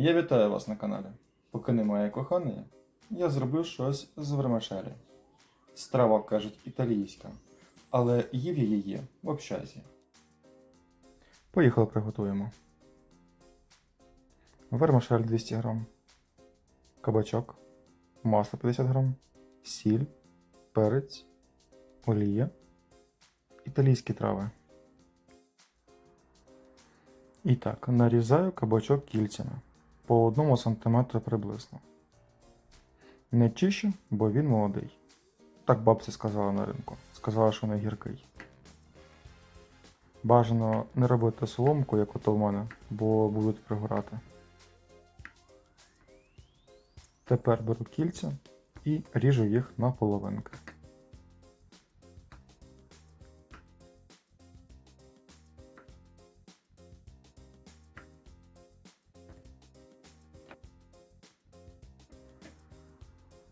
Я вітаю вас на каналі. Поки немає коханої, я зробив щось з вермишелі. Страва, кажуть, італійська, але їв я її в общазі. Поїхали приготуємо. Вермишель 200 грам, кабачок, масло 50 грам, сіль, перець, олія, італійські трави. І так, нарізаю кабачок кільцями по 1 см приблизно. Не чищу, бо він молодий. Так бабця сказала на ринку. Сказала, що не гіркий. Бажано не робити соломку, як ото в мене, бо будуть пригорати. Тепер беру кільця і ріжу їх на половинки.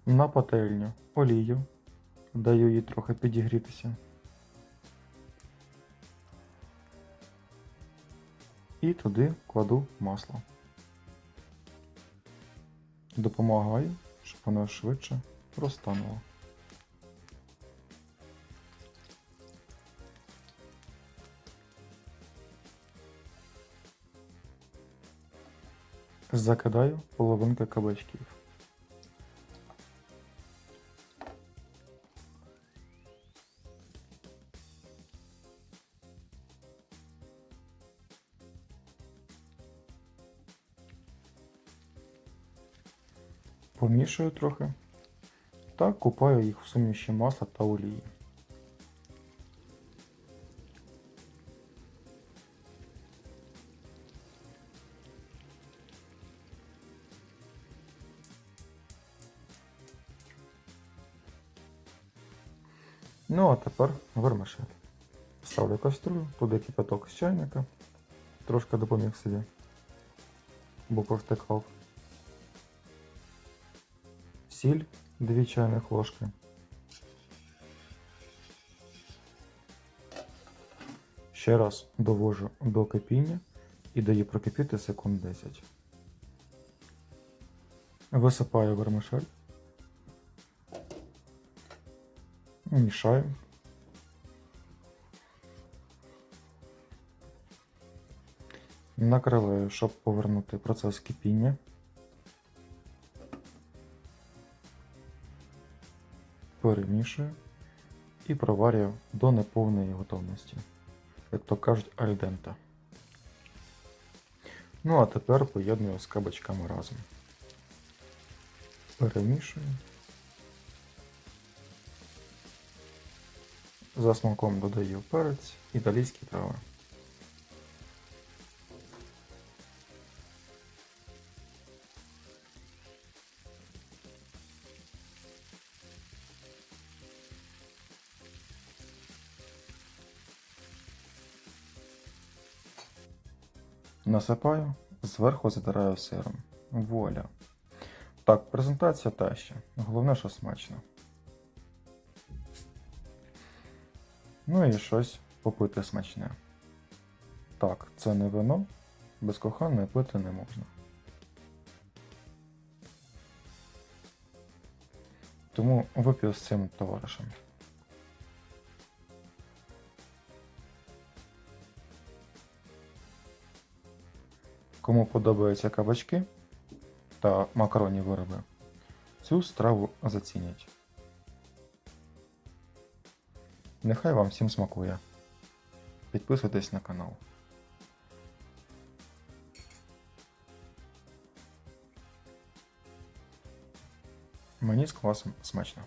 На пательню олію. Даю їй трохи підігрітися. І туди кладу масло. Допомагаю, щоб воно швидше розтануло. Закидаю половинки кабачків. Помішую трохи та купаю їх в суміші масла та олії. Ну а тепер вермишель. Ставлю каструлю, туди кипяток з чайника, трошки допоміг собі, бо повтикав. Сіль 2 чайних ложки. Ще раз довожу до кипіння і даю прокипіти секунд 10. Висипаю вермишель. Мішаю. Накриваю, щоб повернути процес кипіння. Перемішую і проварюю до неповної готовності, як то кажуть, альдента. Ну а тепер поєдную з кабачками разом. Перемішую. За смаком додаю перець, італійські трави. Насипаю, зверху затираю сиром. Вуаля. Так, презентація та ще. Головне, що смачно. Ну і щось попити смачне. Так, це не вино, без коханої пити не можна. Тому вип'ю з цим товаришем. Кому подобаються кабачки та макаронні вироби, цю страву зацінять. Нехай вам всім смакує. Підписуйтесь на канал. Мені з квасом смачно.